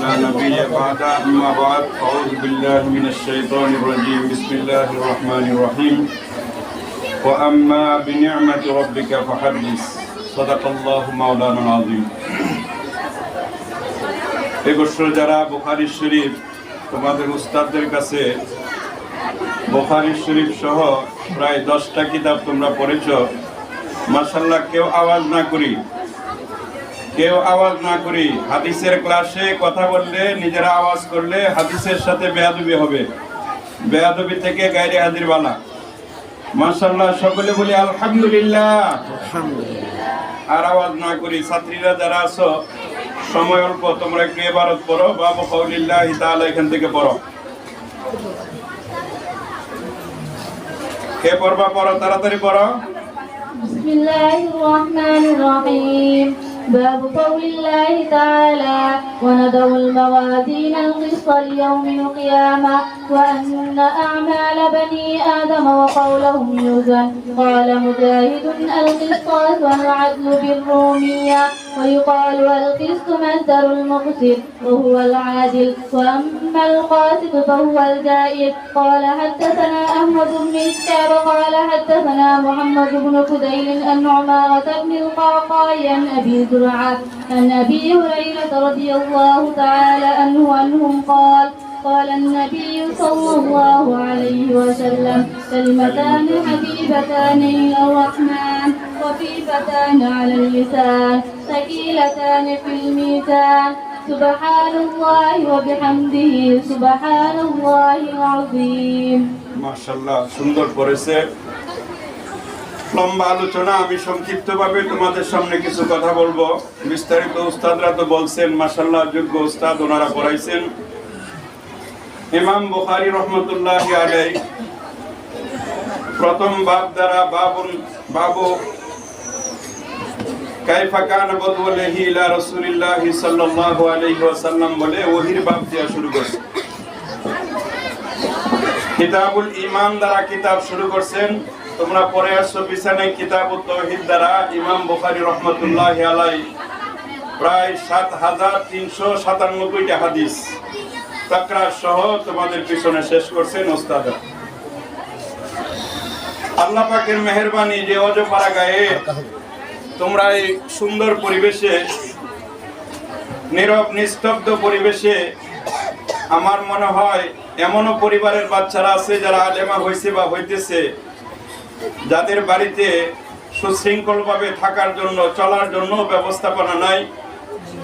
لا نبي بعد أما بعد أعوذ بالله من الشيطان الرجيم بسم الله الرحمن الرحيم وأما بنعمة ربك فحدث صدق الله مولانا العظيم এবছর যারা বুখারি শরীফ তোমাদের উস্তাদদের কাছে বুখারি শরীফ সহ প্রায় দশটা কিতাব তোমরা পড়েছ মাসাল্লাহ কেউ আওয়াজ না করি কেউ আওয়াজ না করি। হাদিসের ক্লাসে কথা বললে নিজেরা আওয়াজ করলে হাদিসের সাথে বেয়াদবি হবে। বেয়াদবি থেকে গাইরে হাজির বালা। মার্শাল্লাহ সকলে বলি আলহামদুলিল্লাহ। আর আওয়াজ না করি ছাত্রীরা যারা আছো সময় অল্প তোমরা একটু এবারত পড়ো। বাবু কৌলিল্লাহ তাহলে এখান থেকে পড়ো। কে পড়বা পড়ো তাড়াতাড়ি পড়ো। বিসমিল্লাহির রহমানির রহিম। باب قول الله تعالى ونضع الموازين القسط ليوم القيامة وأن أعمال بني آدم وقولهم يوزن. قال مجاهد القسطاس والعدل بالرومية. ويقال القسط مصدر المقسط وهو العادل وأما القاسط فهو الجائر قال حدثنا أحمد بن إسحاق قال حدثنا محمد بن فديل أن عمارة بن القعقاع عن أبي زرعة عن أبي هريرة رضي الله تعالى عنه عنهم قال قال النبي صلى الله عليه وسلم كلمتان حبيبتان إلى الرحمن خفيفتان على اللسان ثقيلتان في الميزان سبحان الله وبحمده سبحان الله العظيم মাশাল্লাহ সুন্দর করেছে লম্বা আলোচনা আমি সংক্ষিপ্তভাবে তোমাদের সামনে কিছু কথা বলবো বিস্তারিত উস্তাদরা তো বলছেন মাশাল্লাহ যোগ্য উস্তাদ ওনারা পড়াইছেন ইমাম বুখারী রহমতুল্লাহ আলাই প্রথম বাব দ্বারা বাবুল বাবু কাইফা কান বদওয়ালাহি ইলা রাসূলিল্লাহি সাল্লাল্লাহু আলাইহি ওয়াসাল্লাম বলে ওহির বাব দিয়া শুরু করছে। কিতাবুল ইমান দ্বারা কিতাব শুরু করছেন। তোমরা পরে আসছো বিছানায় কিতাবুল তৌহিদ দ্বারা ইমাম বুখারী রহমতুল্লাহ আলাই প্রায় সাত হাজার তিনশো সাতানব্বইটা হাদিস। তাকরার সহ তোমাদের পিছনে শেষ করছেন ওস্তাদ। আল্লাহ পাকের মেহরবানি যে অজপাড়া গায়ে তোমরা এই সুন্দর পরিবেশে, নীরব, নিস্তব্ধ পরিবেশে, আমার মনে হয় এমনও পরিবারের বাচ্চারা আছে যারা আলেমা হয়েছে বা হইতেছে, যাদের বাড়িতে সুশৃঙ্খলভাবে থাকার জন্য, চলার জন্য ব্যবস্থাপনা নাই।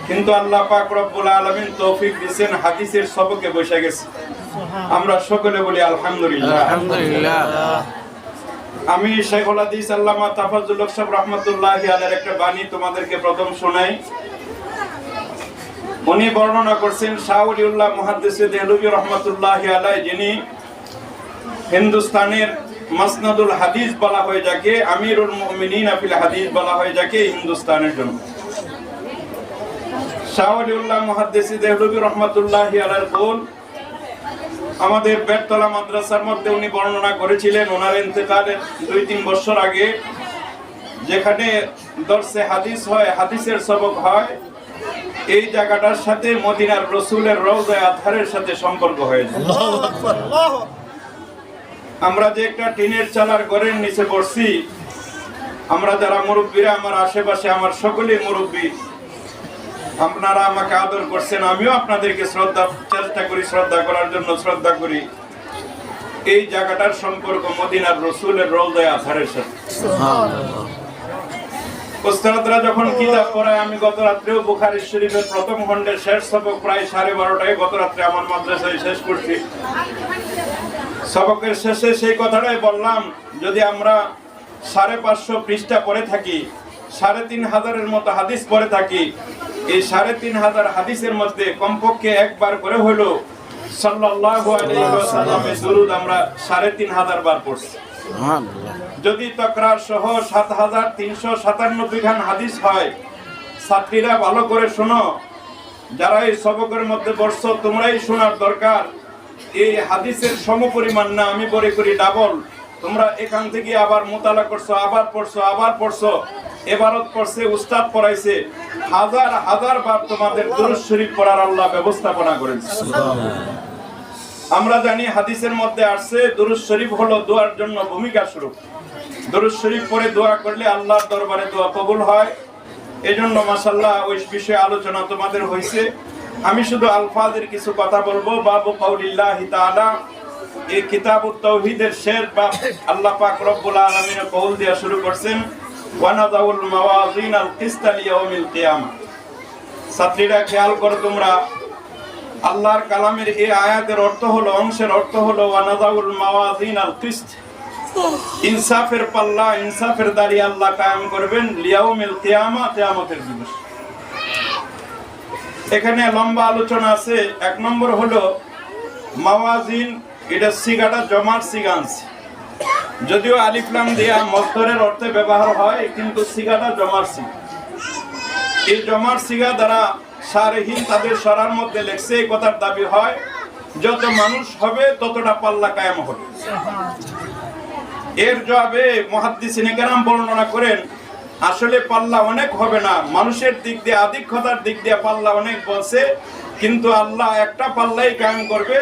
কিন্তু আল্লাহ পাক রব্বুল আলামিন তৌফিক দিয়েছেন হাদিসের সবকে বসে গেছে। আমরা সকলে বলি আলহামদুলিল্লাহ। আলহামদুলিল্লাহ। আমি শেখুল হাদিস আল্লামা তাফাজুল সাহেব রহমতুল্লাহ আলের একটা বাণী তোমাদেরকে প্রথম শোনাই। উনি বর্ণনা করছেন শাহউলিউল্লাহ মুহাদ্দিস দেহলভী রহমতুল্লাহ আলাই যিনি হিন্দুস্তানের মাসনাদুল হাদিস বলা হয়ে যাকে, আমিরুল মুমিনিন আফিল হাদিস বলা হয় যাকে, হিন্দুস্তানের জন্য। শাহউলিউল্লাহ মুহাদ্দিস দেহলভী রহমতুল্লাহ আলার কোল আমাদের বেতলা মাদ্রাসার মধ্যে উনি বর্ণনা করেছিলেন ওনার ইন্তেকালের দুই তিন বছর আগে যেখানে দর্শে হাদিস হয় হাদিসের সবক হয় এই জায়গাটার সাথে মদিনার রসুলের রৌদায় আধারের সাথে সম্পর্ক হয়েছে। আমরা যে একটা টিনের চালার ঘরের নিচে বসছি আমরা যারা মুরব্বীরা আমার আশেপাশে আমার সকলেই মুরব্বী। আপনারা আমাকে আদর করছেন আমিও আপনাদেরকে শ্রদ্ধা চেষ্টা করি শ্রদ্ধা করার জন্য শ্রদ্ধা করি। এই জায়গাটার সম্পর্ক মদিনার রসুলের রৌদায় আধারের সাথে। ওস্তাদরা যখন কিতাব পড়ায় আমি গত রাত্রেও বুখারী শরীফের প্রথম খণ্ডের শেষ সবক প্রায় সাড়ে বারোটায় গত রাত্রে আমার মাদ্রাসায় শেষ করছি। সবকের শেষে সেই কথাটাই বললাম যদি আমরা সাড়ে পাঁচশো পৃষ্ঠা পড়ে থাকি সাড়ে তিন হাজারের মতো হাদিস পড়ে থাকি। এই সাড়ে তিন হাজার হাদিসের মধ্যে কমপক্ষে একবার করে হলো সাল্লাল্লাহু আলাইহি ওয়াসাল্লামের দুরূদ আমরা সাড়ে তিন হাজার বার পড়ছি। যদি তকরার সহ সাত হাজার তিনশো সাতানব্বই খান হাদিস হয় ছাত্রীরা ভালো করে শোনো। যারা এই সবকের মধ্যে বসছো তোমরাই শোনার দরকার। এই হাদিসের সমপরিমাণ না আমি বলে করি ডাবল তোমরা এখান থেকে আবার মোতালা করছ, আবার পড়ছো আবার পড়ছো। এবারত পড়ছে, উস্তাদ পড়াইছে। হাজার হাজার বার তোমাদের দুরুদ শরীফ পড়ার আল্লাহ ব্যবস্থাপনা করেছে। আমরা জানি হাদিসের মধ্যে আসছে, দুরুদ শরীফ হলো দোয়ার জন্য ভূমিকা স্বরূপ। দুরুদ শরীফ পড়ে দোয়া করলে আল্লাহর দরবারে দোয়া কবুল হয়। এজন্য মাসাল্লাহ ওই বিষয়ে আলোচনা তোমাদের হয়েছে আমি শুধু আলফাজের কিছু কথা বলব। বাবু কাউলিল্লাহি তাআলা এই কিতাবুত তাওহীদের শের বা আল্লাহ পাক রব্বুল আলামিন কৌল দেয়া শুরু করছেন, ওয়ানাদাউল মাওয়াজিন আল কিসতা লিয়াউমিল কিয়ামা। ছাত্রীরা, খেয়াল করো তোমরা, আল্লাহর কালামের এই আয়াতের অর্থ হলো, অংশের অর্থ হলো, ওয়ানাদাউল মাওয়াজিন আল কিসত। ইনসাফের পাল্লা, ইনসাফের দাড়ি আল্লাহ কায়েম করবেন লিয়াউমিল কিয়ামা, কিয়ামতের দিবস। এখানে লম্বা আলোচনা আছে। এক নম্বর হলো মাওয়াজিন এটা সিগাটা জমার সিগান্স। যদিও আলিফলাম দিয়া মস্তরের অর্থে ব্যবহার হয়, কিন্তু সিগাটা জমার সিগা এই জমার সিগা দ্বারা সারহীন তাদের সরার মধ্যে লেখছে, এই কথার দাবি হয়, যত মানুষ হবে, ততটা পাল্লা কায়েম হবে। এর জবাবে মহাদ্দিসিনে কেরাম বর্ণনা করেন, আসলে পাল্লা অনেক হবে না, মানুষের দিক দিয়ে, আধিক্যতার দিক দিয়ে পাল্লা অনেক বলছে, কিন্তু আল্লাহ একটা পাল্লাই কায়েম করবে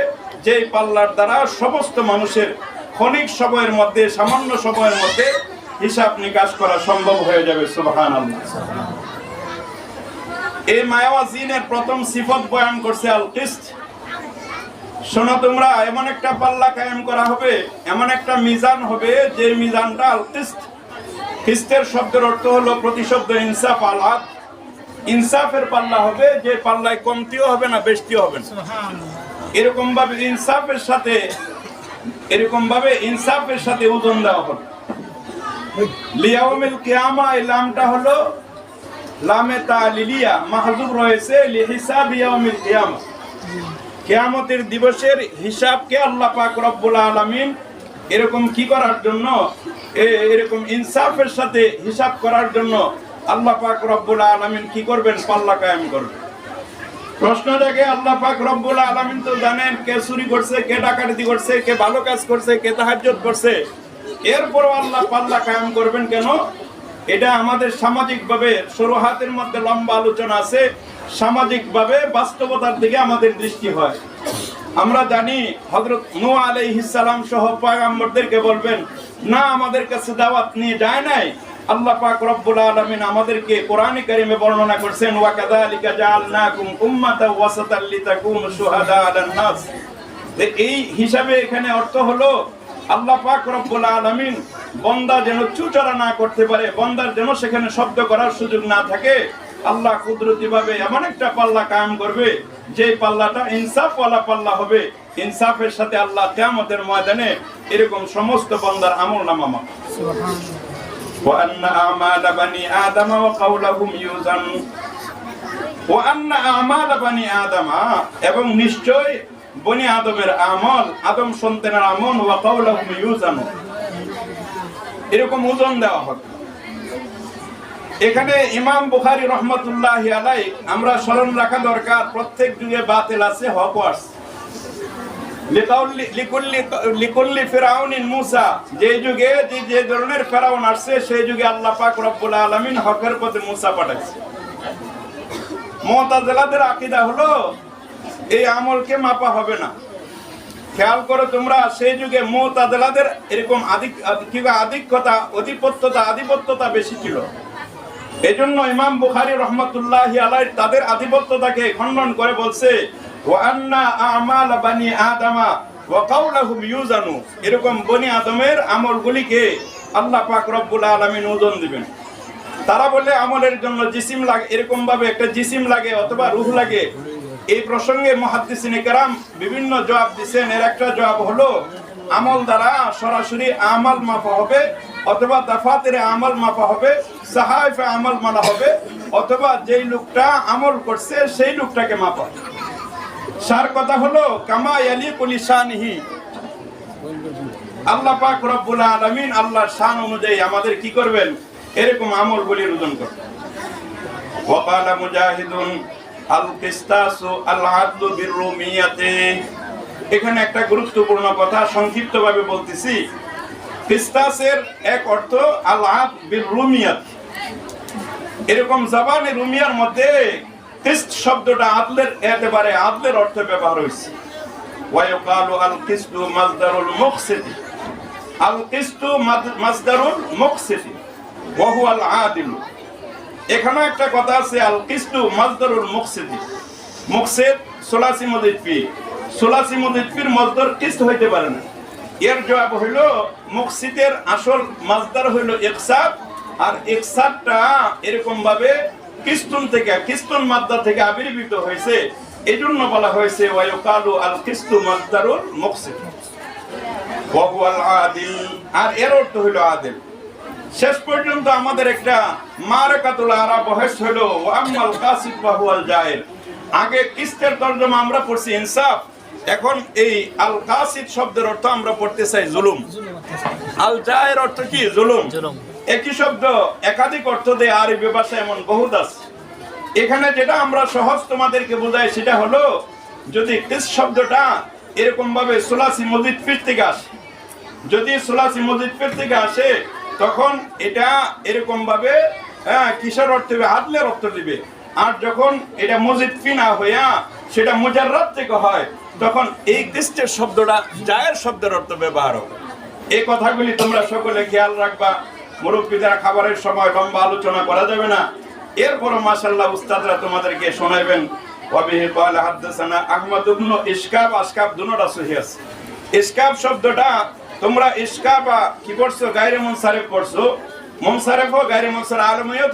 যেই পাল্লার দ্বারা সমস্ত মানুষের ক্ষণিক সময়ের মধ্যে, সামান্য সময়ের মধ্যে হিসাব নিকাশ করা সম্ভব হয়ে যাবে সুবহান এই মায়াওয়াজিনের প্রথম সিফত বয়ান করছে আল কিস্ত শোনো তোমরা, এমন একটা পাল্লা কায়েম করা হবে, এমন একটা মিজান হবে, যে মিজানটা আল কিস্ত কিস্তের শব্দের অর্থ হলো প্রতিশব্দ ইনসাফ আলাদ ইনসাফের পাল্লা হবে, যে পাল্লায় কমতিও হবে না, বেশতিও হবে না। এরকম ভাবে ইনসাফের সাথে এরকম ভাবে ইনসাফের সাথে ওজন দেওয়া হবে হলো রয়েছে আল্লাহ আলামিন এরকম কি করার জন্য এরকম ইনসাফের সাথে হিসাব করার জন্য আল্লাহ পাক রব্বুল আলামিন কি করবেন? পাল্লা কায়েম করবেন। প্রশ্ন জাগে আল্লাহ পাক রব্বুল আলামিন তো জানেন কে চুরি করছে, কে ডাকাতি করছে, কে ভালো কাজ করছে, কে তাহাজ্জুদ করছে। এরপরও আল্লাহ পাল্লা কায়েম করবেন কেন? এটা আমাদের সামাজিকভাবে সরু হাতের মধ্যে লম্বা আলোচনা আছে। সামাজিকভাবে বাস্তবতার দিকে আমাদের দৃষ্টি হয়। আমরা জানি হযরত নূহ আলাইহিস সালাম সহ পয়গম্বরদেরকে বলবেন, না, আমাদের কাছে দাওয়াত নিয়ে যায় নাই। আল্লাহ পাক রব্বুল আলামিন আমাদেরকে কোরআনে কারিমে বর্ণনা করছেন, ওয়া কাযালিকা জাআলনাকুম উম্মাতাও ওয়াসাতাল লিতাকুনু শুহাদা আলান নাস। এই হিসাবে এখানে অর্থ হলো, আল্লাহ পাক রব্বুল আলামিন বন্দা যেন চুচারা না করতে পারে, বন্দার যেন সেখানে শব্দ করার সুযোগ না থাকে, আল্লাহ কুদরতি ভাবে এমন একটা পাল্লা কায়েম করবে যে পাল্লাটা ইনসাফ ওয়ালা পাল্লা হবে। ইনসাফের সাথে আল্লাহ কিয়ামতের ময়দানে এরকম সমস্ত বন্দার আমল নামা وأن أعمال بني آدم وقولهم يوزن وأن أعمال بني آدم এবং নিশ্চয় বনি আদমের আমল আদম সন্তানের আমল ওয়া কাউলাহুম ইউজান এরকম ওজন দেওয়া হবে এখানে ইমাম বুখারী রহমতুল্লাহ আলাই আমরা স্মরণ রাখা দরকার প্রত্যেক যুগে বাতিল আছে হক আছে লিকাউলি- লিকুল্লি- মুসা। যে যুগে যে যে ধরনের ফেরাউন আসছে, সেই যুগে আল্লাহ পাক রব্বুল হকের পথে মুসা পাঠাইছে। আকীদা হলো, এই আমলকে মাপা হবে না। খেয়াল করো তোমরা, সেই যুগে মুতাজিলাদের এরকম আধিক আধিক্যতা অধিপত্যতা আধিপত্যতা বেশি ছিল। এজন্য ইমাম বুখারী রহমতুল্লাহ আলাই তাদের আধিপত্যতাকে খণ্ডন করে বলছে ওয়া আন্না আমাল বানি আদামা ওয়া কাউলাহুম ইউজানু। এরকম বনি আদমের আমলগুলিকে আল্লাহ পাক রব্বুল আলামিন ওজন দিবেন। তারা বলে আমলের জন্য জিসিম লাগে এরকম ভাবে একটা জিসিম লাগে অথবা রূহ লাগে। এই প্রসঙ্গে মুহাদ্দিসিনে কেরাম বিভিন্ন জবাব দিছেন। এর একটা জবাব হলো, আমল দ্বারা সরাসরি আমল মাপা হবে অথবা দাফাতের আমল মাপা হবে, সাহাইফে আমল মানা হবে, অথবা যেই লোকটা আমল করছে সেই লোকটাকে মাপা সার কথা হলো কামাই আলী কলি শানহি আল্লাহ পাক রব্বুল আলামিন আল্লাহর শান অনুযায়ী আমাদের কি করবেন? এরকম আমল বলি রোজন করবেন। ওকালা মুজাহিদুন, আল কিস্তাসু আল আদলু বিরুমিয়াতে এখানে একটা গুরুত্বপূর্ণ কথা সংক্ষিপ্তভাবে বলতেছি। কিস্তাসের এক অর্থ আল আদ বিরুমিয়াত এরকম জাবানে রুমিয়ার মধ্যে কিস্ত শব্দটা আদলের একেবারে আদলের অর্থে ব্যবহার হয়েছে। ওয়ায়ুকালু আল কিস্তু মাজদারুল মুকসিতি আল কিস্তু মাজদারুল মুকসিতি ওয়া হুয়া আল আদিল এখানে একটা কথা আছে আল কিস্তু মাজদারুল মুকসিতি মুকসিদ সুলাসি মুদিফি সুলাসি মুদিফির মজদর কিস্ত হইতে পারে না। এর জবাব হইল মুকসিদের আসল মাজদার হইল ইকসাদ। আর ইকসাদটা এরকম ভাবে কিস্তুন থেকে কিস্তুন মাদ্দা থেকে আবির্ভূত হয়েছে। এই জন্য বলা হয়েছে, ওয়ায়ুকালু আল ওয়াহুয়াল আদিল। আর এর অর্থ আদিল। শেষ পর্যন্ত আমাদের একটা মারাকাতুল আরা বহেস হলো ওয়াম্মাল কাসিদ বাহুয়াল জায়ের আগে কিস্তের তর্জমা আমরা পড়ছি ইনসাফ। এখন এই আল কাসিদ শব্দের অর্থ আমরা পড়তে চাই জুলুম। আল জায়ের অর্থ কি? জুলুম। জুলুম। একই শব্দ একাধিক অর্থ দেয় আরবি ভাষায় এমন বহুত আছে। এখানে যেটা আমরা সহজ তোমাদেরকে বোঝাই সেটা হলো যদি কিস শব্দটা এরকম ভাবে সুলাসি মসজিদ ফির থেকে আসে যদি সুলাসি মজিদ ফির থেকে আসে তখন এটা এরকম ভাবে হ্যাঁ, কিসের অর্থ হবে আদলের অর্থ দিবে। আর যখন এটা মসজিদ ফিনা হইয়া সেটা মুজাররাত থেকে হয় তখন এই কিস্টের শব্দটা জায়ের শব্দের অর্থ ব্যবহার হবে। এই কথাগুলি তোমরা সকলে খেয়াল রাখবা। মুরব্বীদের খাবারের সময় লম্বা আলোচনা করা যাবে না। এরপরও মাশাল্লাহ উস্তাদরা তোমাদেরকে শোনাইবেন, ওয়াবিহি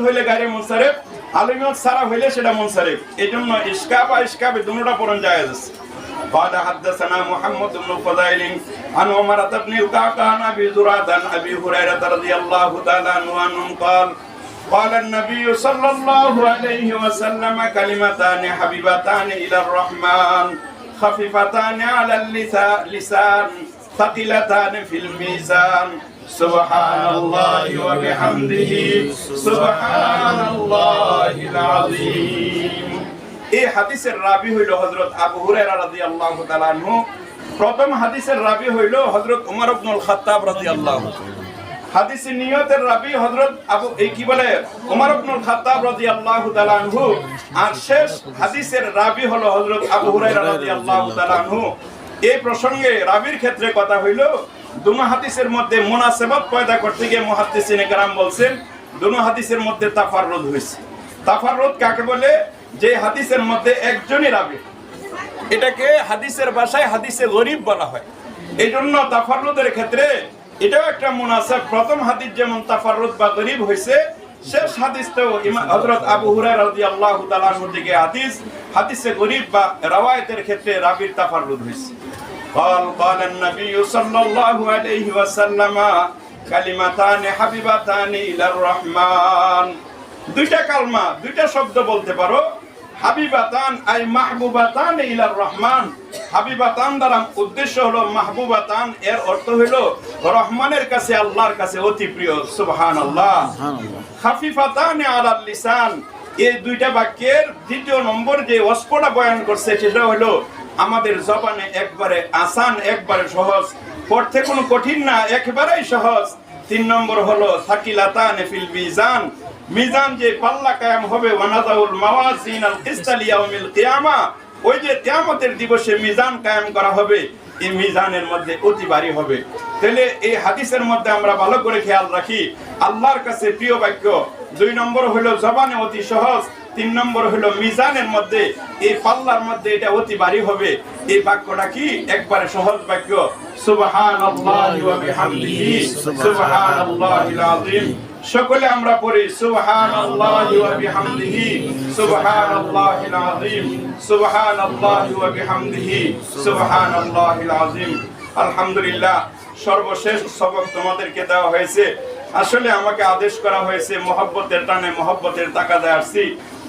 হইলে গায়রে মুনসারিফ, আলমিয়ত সারা হইলে সেটা মুনসারিফ। ইসকাবে দুনোটা পড়ন জায়েজ قال حدثنا محمد بن فضيل عن عمرة بن القعقاع عن ابي زرعة عن ابي هريرة رضي الله تعالى عنه عنهم قال قال النبي صلى الله عليه وسلم كلمتان حبيبتان الى الرحمن خفيفتان على اللسان ثقيلتان في الميزان سبحان الله وبحمده سبحان الله العظيم এই হাদিসের রাবি হইল হজরত আবু হুরায়রা রাদিয়াল্লাহু তাআলা প্রথম হাদিসের রাবি হইল হযরত উমর ইবনুল খাত্তাব রাদিয়াল্লাহু হাদিসের নিয়তের রাবি হযরত আবু, এই কি বলে? উমর ইবনুল খাত্তাব রাদিয়াল্লাহু তাআলা আনহু। আর শেষ হাদিসের রাবি হলো হযরত আবু হুরায়রা রাদিয়াল্লাহু তাআলা আনহু। এই প্রসঙ্গে রাবির ক্ষেত্রে কথা হইল, দুনো হাদিসের মধ্যে মুনাসেবাত পয়দা করতে গিয়ে মুহাদ্দিসিনে কেরাম বলছেন, দুনো হাদিসের মধ্যে তাফাররুদ হয়েছে তাফাররুদ কাকে বলে? যে হাদিসের মধ্যে একজনই রাবি এটাকে হাদিসের ভাষায় হাদিসে গরিব বলা হয় এই জন্য তাফাররুদের ক্ষেত্রে এটাও একটা মুনাসাব প্রথম হাদিস যেমন তাফাররুদ বা গরিব হয়েছে শেষ হাদিস তো ইমা- হযরত আবু হুরায়রা রাদিয়াল্লাহু তাআলা আনহু থেকে হাদিস হাদিসে গরিব বা রাওয়ায়াতের ক্ষেত্রে রাবির তাফাররুদ হয়েছে قال قال النبي صلى الله عليه وسلم كلمتان حبيبتان إلى الرحمن দুইটা কালমা দুইটা শব্দ বলতে পারো হাবিবাতান, আই মাহবুবাতান ইলার রহমান। হাবিবাতান দ্বারা উদ্দেশ্য হলো মাহবুবাতান, এর অর্থ হলো রহমানের কাছে, আল্লাহর কাছে অতি প্রিয়, সুবহানাল্লাহ। খাফিফাতান আলাল লিসান, এই দুইটা বাক্যের দ্বিতীয় নম্বর যে অস্পটা বয়ান করছে, সেটা হলো আমাদের জবানে একবারে আসান, একবারে সহজ, পড়তে কোনো কঠিন না, একেবারেই সহজ। তিন নম্বর হলো সাকিলাতান ফিল মিজান মিজান যে পাল্লা কায়াম হবে ওয়ানাদাউল মাওয়াজিন আল কিসতা লিয়াউমিল কিয়ামা, ওই যে কিয়ামতের দিবসে মিজান কায়েম করা হবে, এই মিজানের মধ্যে অতি ভারী হবে। তাহলে এই হাদিসের মধ্যে আমরা ভালো করে খেয়াল রাখি, আল্লাহর কাছে প্রিয় বাক্য, দুই নম্বর হলো জবানে অতি সহজ, তিন নম্বর হলো মিজানের মধ্যে, এই পাল্লার মধ্যে এটা অতি ভারী হবে। এই বাক্যটা কি? একবারে সহজ বাক্য, সুবহানাল্লাহি ওয়া বিহামদিহি, সুবহানাল্লাহিল আযীম। সকলে আমরা পড়ি, সুবহানাল্লাহি ওয়া বিহামদিহি, সুবহানাল্লাহিল আযীম, সুবহানাল্লাহি ওয়া বিহামদিহি, সুবহানাল্লাহিল আযীম। আলহামদুলিল্লাহ, সর্বশেষ সবক তোমাদেরকে দেওয়া হয়েছে। আসলে আমাকে আদেশ করা হয়েছে, মহব্বতের টানে মহব্বতের তাকাদায় আসছি।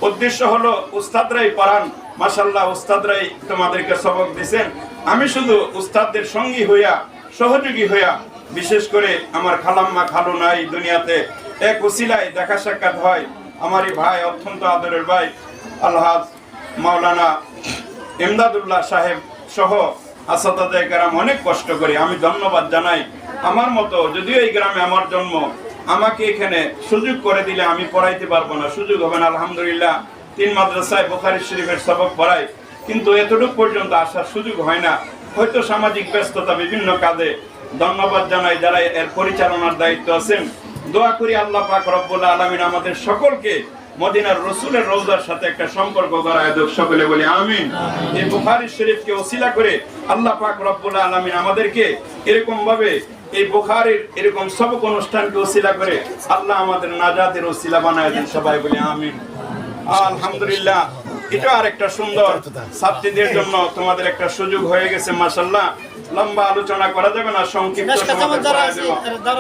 উদ্দেশ্য হলো, উস্তাদরাই পড়ান। মাশাল্লাহ উস্তাদরাই তোমাদেরকে সবক দিছেন। আমি শুধু উস্তাদদের সঙ্গী হইয়া, সহযোগী হইয়া, বিশেষ করে আমার খালাম্মা খালু নাই দুনিয়াতে এক উসিলায় দেখা সাক্ষাৎ হয় আমারই ভাই, অত্যন্ত আদরের ভাই, আলহাজ মাওলানা ইমদাদুল্লাহ সাহেব সহ আসাদাদায় গ্রাম অনেক কষ্ট করে। আমি ধন্যবাদ জানাই আমার মতো, যদিও এই গ্রামে আমার জন্ম, আমাকে এখানে সুযোগ করে দিলে আমি পড়াইতে পারব না। সুযোগ হবে না, আলহামদুলিল্লাহ। তিন মাদ্রাসায় বোখারি শরীফের সবক পড়াই। কিন্তু এতটুকু পর্যন্ত আসার সুযোগ হয় না। হয়তো সামাজিক ব্যস্ততা বিভিন্ন কাজে। ধন্যবাদ জানাই যারা এর পরিচালনার দায়িত্ব আছেন। দোয়া করি আল্লাহ পাক রব্বুল আলামিন আমাদের সকলকে মদিনার রসুলের রোজার সাথে একটা সম্পর্ক করায় দেব। সকলে বলি আমিন। এই বুখারী শরীফকে ওসিলা করে আল্লাহ পাক রব্বুল আলামিন আমাদেরকে এরকম ভাবে এই বুখারীর এরকম সবক অনুষ্ঠানকে ওসিলা করে আল্লাহ আমাদের নাজাতের ওসিলা বানায় দেন। সবাই বলি আমিন। আলহামদুলিল্লাহ। এটা আরেকটা সুন্দর ছাত্রীদের জন্য তোমাদের একটা সুযোগ হয়ে গেছে মাশাল্লাহ লম্বা আলোচনা করা যাবে না সংক্ষিপ্ত যারা আছে।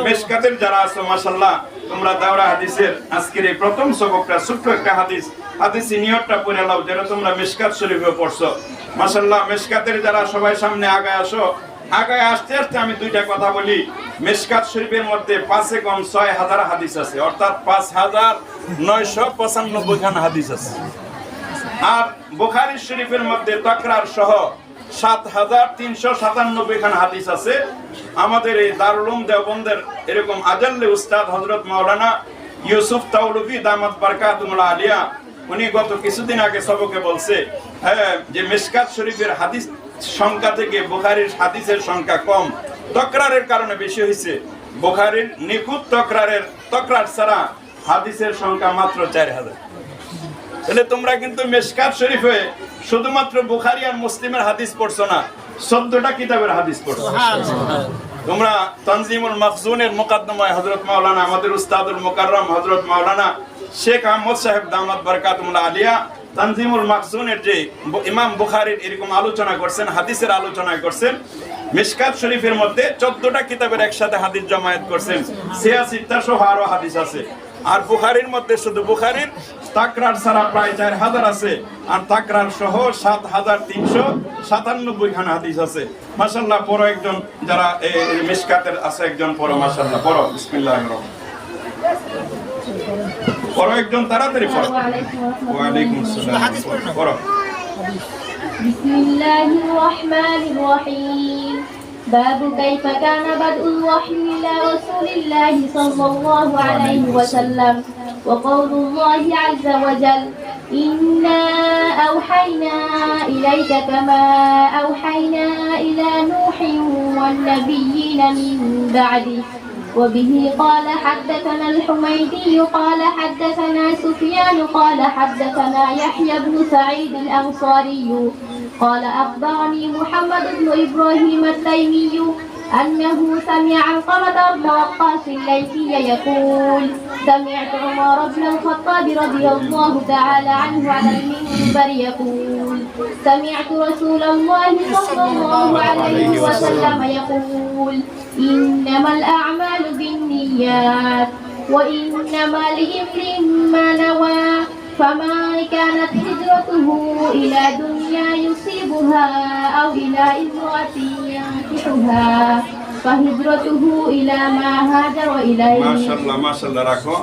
মেশকাতের যারা মাশাল্লাহ তোমরা দাওরা হাদিসের আজকের এই প্রথম সবকটা ছোট্ট একটা হাদিস হাদিসি নিয়তটা পড়ে নাও যেটা তোমরা মেশকাত শরীফে পড়ছো। মেশকাতের যারা সবাই সামনে আগায় আসো আগায় আসতে আসতে আমি দুইটা কথা বলি। মেশকাত শরীফের মধ্যে পাঁচে কম ছয় হাজার হাদিস আছে অর্থাৎ পাঁচ হাজার নয়শো পঁচানব্বই খান হাদিস আছে। আর বুখারী শরীফের মধ্যে তকরার সহ সাত হাজার তিনশো সাতানব্বই খান হাদিস আছে। আমাদের এই দারুলুম দেওবন্দের এরকম আজাল্লে উস্তাদ হজরত মাওলানা ইউসুফ তাউলুফি দামাত বারকাতুমুল্লাহ আলিয়া, উনি গত কিছুদিন আগে সবকে বলছে হ্যাঁ যে মিশকাত শরীফের হাদিস সংখ্যা থেকে বুখারীর হাদিসের সংখ্যা কম, তকরারের কারণে বেশি হয়েছে। বুখারীর নিখুঁত তকরারের তকরার ছাড়া হাদিসের সংখ্যা মাত্র চার হাজার। তাহলে তোমরা কিন্তু মেশকাত শরীফে শুধুমাত্র বুখারি আর মুসলিমের হাদিস পড়ছো না চোদ্দটা কিতাবের হাদিস পড়ছো। তোমরা তানজিমুল মখজুনের মুকাদ্দমায় হযরত মাওলানা আমাদের উস্তাদুল মুকাররম হযরত মাওলানা শেখ আহমদ সাহেব দামাত বরকাতুল্লাহ আলিয়া তানজিমুল মখজুনের যে ইমাম বুখারীর এরকম আলোচনা করছেন হাদিসের আলোচনা করছেন মিশকাত শরীফের মধ্যে চোদ্দটা কিতাবের একসাথে হাদিস জমায়েত করছেন ছিয়াশিটা সহ আরও হাদিস আছে। আর বুখারীর মধ্যে শুধু বুখারীর তাকরার ছাড়া প্রায় চার হাজার আছে আর তাকরার সহ সাত হাজার তিনশো সাতানব্বই খান হাদিস আছে মাসাল্লাহ পড়ো একজন যারা এই মিসকাতের আছে একজন পড়ো মাসাল্লাহ পড়ো বিসমিল্লাহ পড়ো একজন তাড়াতাড়ি পড়ো ওয়ালাইকুম আসসালাম পড়ো بسم الله الرحمن الرحيم باب كيف كان بدء الوحي إلى رسول الله صلى الله عليه وسلم وقول الله عز وجل إنا أوحينا إليك كما أوحينا إلى نوح والنبيين من بعده. وبه قال حدثنا الحميدي قال حدثنا سفيان قال حدثنا يحيى بن سعيد الأنصاري قال أخبرني محمد بن إبراهيم التيمي أنه سمع علقمة بن وقاص الليثي يقول سمعت عمر بن الخطاب رضي الله تعالى عنه على المنبر يقول سمعت رسول الله صلى الله عليه وسلم يقول إنما الأعمال بالنيات وإنما لإمرئ ما نوى فما كانت هجرته إلى دنيا يصيبها أو إلى امرأة শোভা ফাহিজরতুহু ইলা রাখো।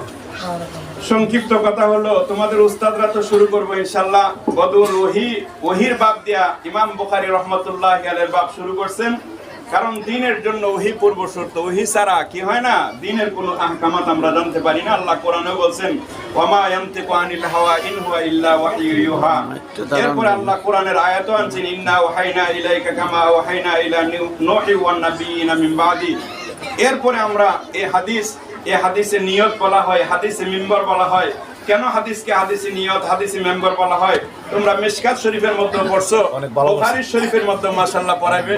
সংক্ষিপ্ত কথা হলো, তোমাদের উস্তাদরা তো শুরু করব ইনশাল্লাহ বদুল ওহি, ওহির বাপ দিয়া ইমাম বুখারি রহমতুল্লাহ আলের বাপ শুরু করছেন। কারণ দিনের জন্য ওহি পূর্ব শর্ত ওহি ছাড়া কি হয় না? দিনের কোনো আহকামাত আমরা জানতে পারি না। আল্লাহ কোরআনে বলছেন ওয়ামা ইয়ানতিকু আনিল হাওয়া ইন হুয়া ইল্লা ওয়াহয়ু ইউহা। এরপর আল্লাহ কোরআনের আয়াতও আনছেন ইন্না ওয়াহাইনা ইলাইকা কামা ওয়াহাইনা ইলা নূহি ওয়ান নাবিয়িনা মিন বাদি। এরপরে আমরা এই হাদিস এই হাদিসে নিয়ত বলা হয় হাদিসে মেম্বার বলা হয় কেন হাদিসকে হাদিসে নিয়ত হাদিসে মেম্বার বলা হয়? তোমরা মিশকাত শরীফের মধ্যে পড়ছো। বুখারী শরীফের মধ্যে মাশাআল্লাহ পড়াইবে।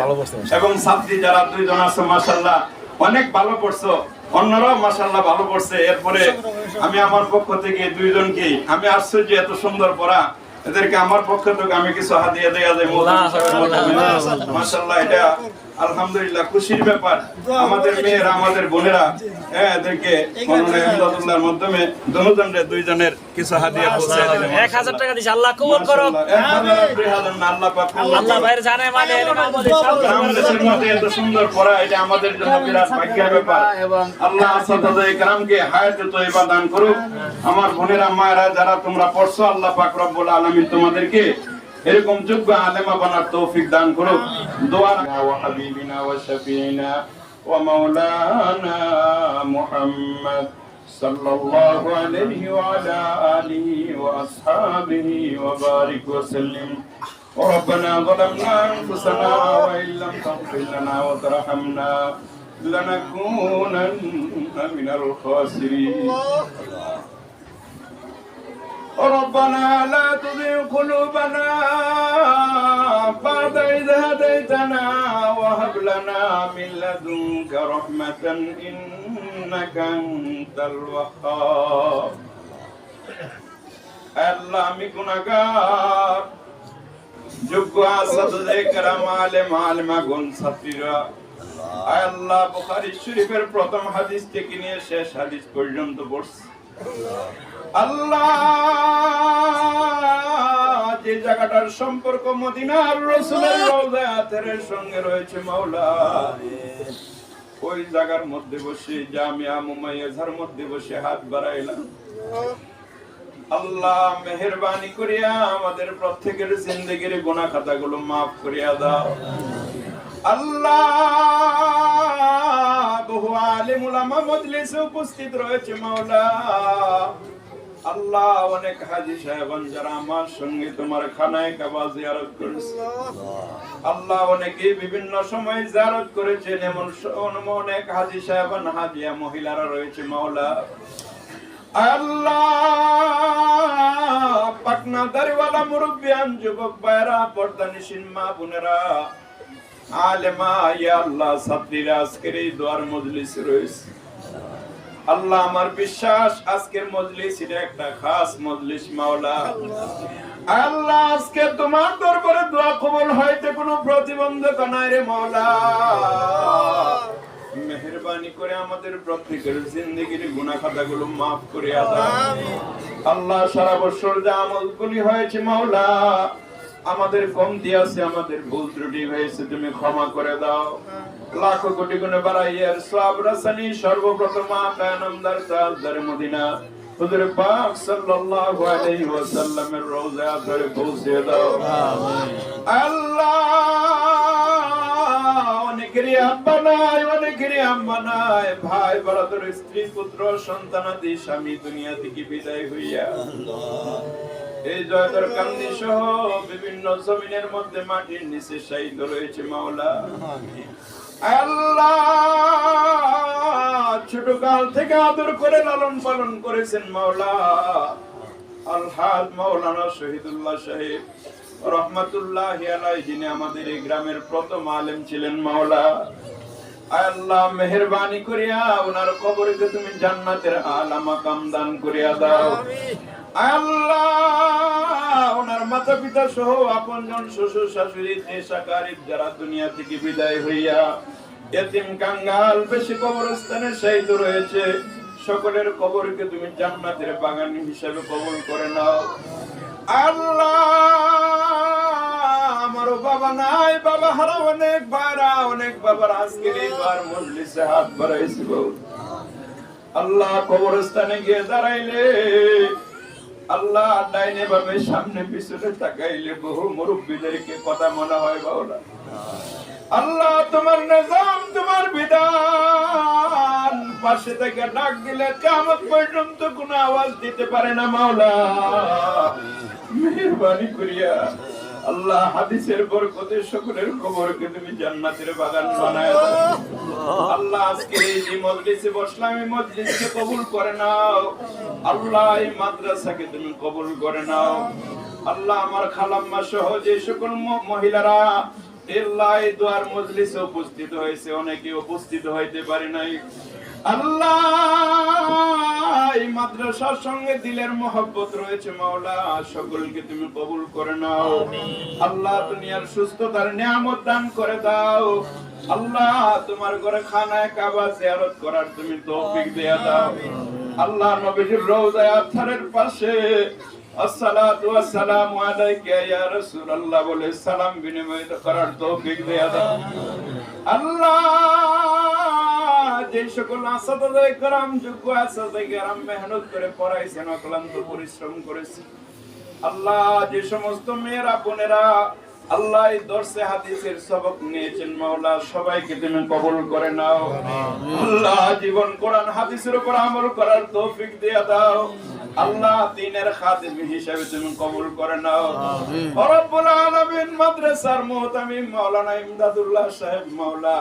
এবং ছাত্রী যারা দুইজন আছে মাশাআল্লাহ অনেক ভালো পড়ছো। অন্যরাও মাশাআল্লাহ ভালো পড়ছে। এরপরে আমি আমার পক্ষ থেকে দুইজনকে আমি আশ্চর্য এত সুন্দর পড়া। এদেরকে আমার পক্ষ থেকে আমি কিছু হাদিয়া দেয়া যায় মাশাআল্লাহ এটা আলহামদুলিল্লাহ খুশির ব্যাপার। আমাদের মেয়েরা আমাদের বোনেরা হ্যাঁ, এদেরকে মাধ্যমে দুজনের দুইজনের কিছু হাদিয়া পৌঁছে টাকা আল্লাহ কবুল করো আল্লাহ ভাইয়ের জানে মানে মধ্যে এত সুন্দর পড়া এটা আমাদের জন্য বিরাট ভাগ্যের ব্যাপার। আল্লাহ দান করুক। আমার বোনেরা মায়েরা যারা তোমরা পড়ছো আল্লাহ পাক রব্বুল আলমী তোমাদেরকে এরকম যোগ্য আলেমা বানার তৌফিক দান করুক দোয়া ওয়া হাবিবিনা ওয়া শাফিনা ومولانا محمد صلى الله عليه وعلى آله وأصحابه وبارك وسلم ربنا ظلمنا أنفسنا وإن لم تغفر لنا وترحمنا لنكونن من الخاسرين ربنا لا تزغ قلوبنا بعد إذ هديتنا وهب لنا من لدنك رحمة إنك أنت الوهاب আল্লাহ আমি গুনাহগার যোগ্য আসাদে کرام আলেম আলেমা গুণ ছাত্রীরা আয় আল্লাহ বুখারী শরীফের প্রথম হাদিস থেকে নিয়ে শেষ হাদিস পর্যন্ত পড়ছি আল্লাহ যে জায়গাটার সম্পর্ক মদিনার রসুলের সঙ্গে রয়েছে মাওলা ওই জায়গার মধ্যে বসে জামিয়া মুমাইয়াজার মধ্যে বসে হাত বাড়াইলাম। আল্লাহ মেহেরবানি করিয়া আমাদের প্রত্যেকের জিন্দগির গুনাহ খাতাগুলো মাফ করিয়া দাও। আল্লাহ বহু আলিম উলামা মজলিসে উপস্থিত রয়েছে মাওলা আল্লাহ অনেক হাজি সাহেবান যারা আমার সঙ্গে তোমার খানায় কাবা জিয়ারত করেছে। আল্লাহ অনেকে বিভিন্ন সময় জিয়ারত করেছেন, এমন অনেক হাজি সাহেবান, হাজিয়া মহিলারা রয়েছে, মাওলা। আল্লাহ আজকের এই দোয়ার মজলিস রয়েছে। আল্লাহ আমার বিশ্বাস আজকের মজলিস এটা একটা খাস মজলিস মাওলা। আল্লাহ আজকে তোমার দরবারে দোয়া কবুল হইতে কোনো প্রতিবন্ধকতা নাই রে মাওলা। মেহেরবানি করে আমাদের প্রত্যেকের জিন্দগির গুনাহ খাতাগুলো মাফ করে আল্লাহ সারা বছর যে আমলগুলি হয়েছে মাওলা আমাদের কমতি আছে, আমাদের ভুল ত্রুটি হয়েছে, তুমি ক্ষমা করে দাও। লাখো কোটি গুণে বাড়াইয়ার সব রাসানি, সর্বপ্রথম আকানন্দার তাজদার মদিনা। হুজুর পাক সাল্লাল্লাহু আলাইহি ওয়াসাল্লামের রওজা ধরে দাও। আল্লাহ ভাই স্ত্রী, পুত্র সন্তানাদি স্বামী দুনিয়া থেকে বিদায় হইয়া। এই জয়দর কান্দি সহ বিভিন্ন জমিনের মধ্যে মাটির নিচে শায়িত রয়েছে মাওলা। আল্লাহ ছোট কাল থেকে আদর করে লালন পালন করেছেন মাওলা। মাওলানা শহীদুল্লাহ সাহেব, রহমাতুল্লাহ যিনি আমাদের এই গ্রামের প্রথম আলেম ছিলেন মাওলা। আল্লাহ, মেহেরবানি করিয়া ওনার কবরকে তুমি জান্নাতের আলা মাকাম দান করিয়া দাও। আল্লাহ, ওনার মাতা পিতা সহ আপনজন শ্বশুর শাশুড়ি যারা দুনিয়া থেকে বিদায় হইয়া এতিম কাঙ্গাল, বেশি কবরস্থানে রয়েছে, সকলের কবরকে তুমি জান্নাতের বাগান হিসেবে কবল করে নাও। আল্লাহ, আমারও বাবা নাই, বাবা হারা অনেক বারা অনেক বাবার আজকের এই বার মজলিসে হাত বাড়াইছি আল্লাহ কবরস্থানে গিয়ে দাঁড়াইলে আল্লাহ ডাইনে ভাবে সামনে পিছনে তাকাইলে বহু মুরব্বীদেরকে কথা মনে হয় বাউলা। আল্লাহ তোমার নিজাম, তোমার বিধান। পাশে থেকে ডাক দিলে কামত পর্যন্ত কোনো আওয়াজ দিতে পারে না মাওলা। মেহরবানি করিয়া আল্লাহ হাদিসের বরকতে সকলের তুমি জান্নাতের বাগান বানায় আল্লাহ। আজকে এই যে মজলিসে বসলাম এই মজলিসকে কবুল করে নাও। আল্লাহ এই মাদ্রাসাকে তুমি কবুল করে নাও। আল্লাহ আমার খালাম্মা সহ যে সকল মহিলারা আল্লাহ এই দোয়ার মজলিসে উপস্থিত হয়েছে অনেকে উপস্থিত হইতে পারে নাই। আল্লাহ এই মাদ্রাসার সঙ্গে দিলের মহব্বত রয়েছে মাওলা। সকলকে তুমি কবুল করে নাও। আল্লাহ দুনিয়ার সুস্থতার নিয়ামত দান করে দাও। আল্লাহ তোমার ঘরে খানায় কাবা জিয়ারত করার তুমি তৌফিক দেয়া দাও। আল্লাহ নবীজির রওজায় আথারের পাশে আসসালাতু ওয়াসসালামু আলাইকা ইয়া রাসূলুল্লাহ বলে সালাম বিনিময় করার তৌফিক দেয়া দাও। আল্লাহ যে সকল আসাদাদের মেহনত করে পড়াইছেন অক্লান্ত পরিশ্রম করেছে আল্লাহ যে সমস্ত মেয়েরা বোনেরা আল্লাহ দর্শে হাদিসের সবক নিয়েছেন মাওলা সবাইকে তুমি কবুল করে নাও। আল্লাহ জীবন কোরআন হাদিসের উপর আমল করার তৌফিক দিয়ে দাও। আল্লাহ দিনের খাদিম হিসেবে তুমি কবুল করে নাও। রব্বুল আলামিন মাদ্রাসার মুহতামিম মাওলানা ইমদাদুল্লাহ সাহেব মাওলা।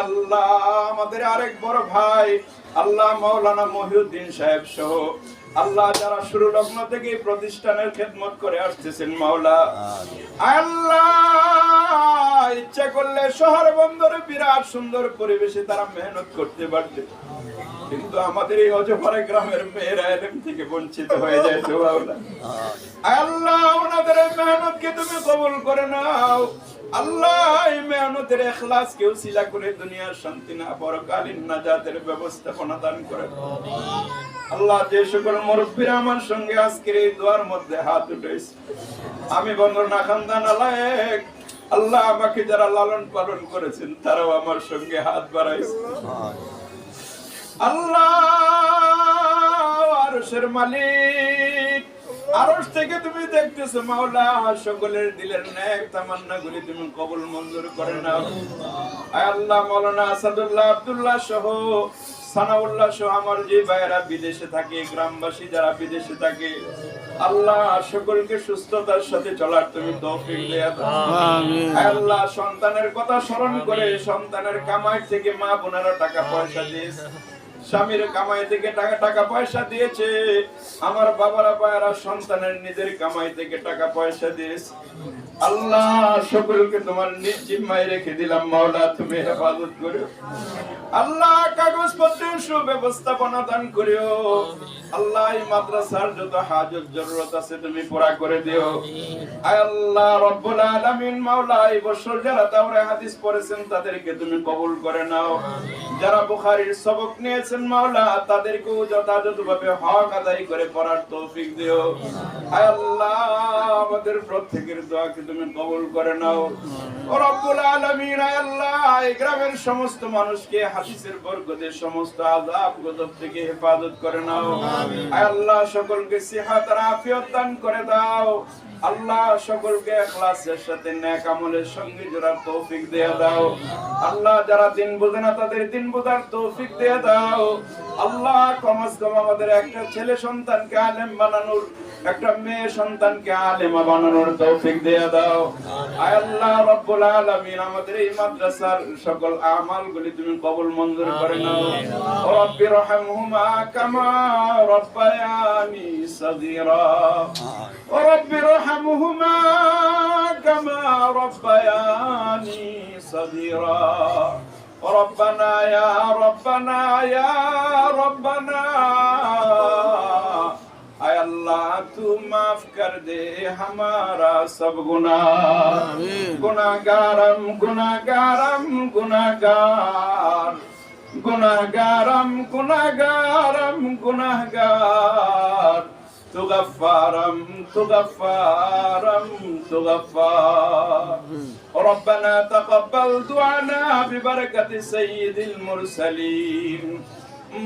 আল্লাহ আমাদের আরেক বড় ভাই আল্লাহ মাওলানা মহিউদ্দিন সাহেব সহ। আল্লাহ যারা শুরু লগ্ন থেকে প্রতিষ্ঠানের খেদমত করে আসতেছেন মাওলা। আল্লাহ ইচ্ছা করলে শহর বন্দরে বিরাট সুন্দর পরিবেশে তারা মেহনত করতে পারবে। কিন্তু আমাদের এই অজপাড়া গ্রামের মেয়েরা এলেম থেকে বঞ্চিত হয়ে যায় আল্লাহ, ওনাদের তুমি কবুল করে নাও। আল্লাহ মেহনতের এখলাস কেউ সিলা করে দুনিয়ার শান্তি না, পরকালীন ব্যবস্থাপনা দান করে আল্লাহ, যে সকল মুরব্বীরা আমার সঙ্গে আজকের এই দোয়ার মধ্যে হাত উঠেছে, আমি বন্দনা খানদান আলায়েক আল্লাহ আমাকে যারা লালন পালন করেছেন, তারাও আমার সঙ্গে হাত বাড়াইছে। আল্লাহ আরশের মালিক। আরশ থেকে তুমি দেখতেছো মাওলা সকলের দিলের ন্যাক তামান্না গুলি তুমি কবুল মঞ্জুর করে নাও। আল্লাহ মাওলানা আসাদুল্লাহ আব্দুল্লাহ সহ সানাউল্লাহ সহ আমার যে ভাইয়েরা বিদেশে থাকে গ্রামবাসী যারা বিদেশে থাকে আল্লাহ সকলকে সুস্থতার সাথে চলার তুমি তৌফিক দেয়া আল্লাহ সন্তানের কথা স্মরণ করে সন্তানের কামাই থেকে মা বোনেরা টাকা পয়সা দিয়েছে স্বামীর কামাই থেকে টাকা টাকা পয়সা দিয়েছে। আমার বাবারা বাবারা সন্তানের নিজের কামাই থেকে টাকা পয়সা দিয়েছে। আল্লাহ, সকলকে তোমার নিজ জিম্মায় রেখে দিলাম, মাওলা, তুমি হেফাজত করো। আল্লাহ কাগজপত্রের সুব্যবস্থাপনা দান করিও। আল্লাহ এই মাদ্রাসার যত হাজত জরুরত আছে তুমি পুরা করে দিও। আল্লাহ রব্বুল আলামিন মাওলা এই বছর যারা দাওরা হাদিস পড়েছেন তাদেরকে তুমি কবুল করে নাও। যারা বুখারীর সবক নিয়েছেন মাওলা তাদেরকেও যথাযথভাবে হক আদায় করে পড়ার তৌফিক দিও। আল্লাহ আমাদের প্রত্যেকের দোয়াকে তুমি কবুল করে নাও। ও রব্বুল আলামিন আল্লাহ এই গ্রামের সমস্ত মানুষকে হাদিসের বরকতে সমস্ত আযাব গজব থেকে হেফাজত করে নাও। আল্লাহ সকলকে সিহাত আর আফিয়ত দান করে দাও। আল্লাহ সকলকে ইখলাসের সাথে নেক আমলের সঙ্গে জোড়ার তৌফিক দিয়ে দাও। আল্লাহ যারা দিন বোঝে না তাদের দিন বোঝার তৌফিক দিয়ে দাও। আল্লাহ কমাস কম আমাদের একটা ছেলে সন্তানকে আলেম বানানোর একটা মেয়ে সন্তানকে আলেমা বানানোর তৌফিক দিয়ে দাও। আয় আল্লাহ রব্বুল আলামিন আমাদের এই মাদ্রাসার সকল আমালগুলি তুমি কবুল ربكم برنا. رب رحمهما كما ربياني صغيرا. رب رحمهما كما ربياني صغيرا. ربنا يا ربنا يا ربنا अल्लाह तू माफ कर दे हमारा सब गुनाह गुनागारम गुनागारम गुनागार गुनागारम गुनागारम गुनागार तू गफ्फारम तू गफ्फारम तू गफ्फार ربنا تقبل دعانا ببركة سيد المرسلين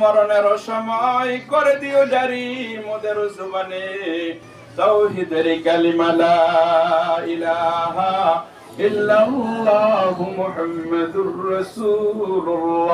মরণের সময় করে দিও জারি মোদের জুবানে। তৌহিদের কালিমালা ইলাহা ইল্লাল্লাহু মুহাম্মাদুর রাসূলুল্লাহ।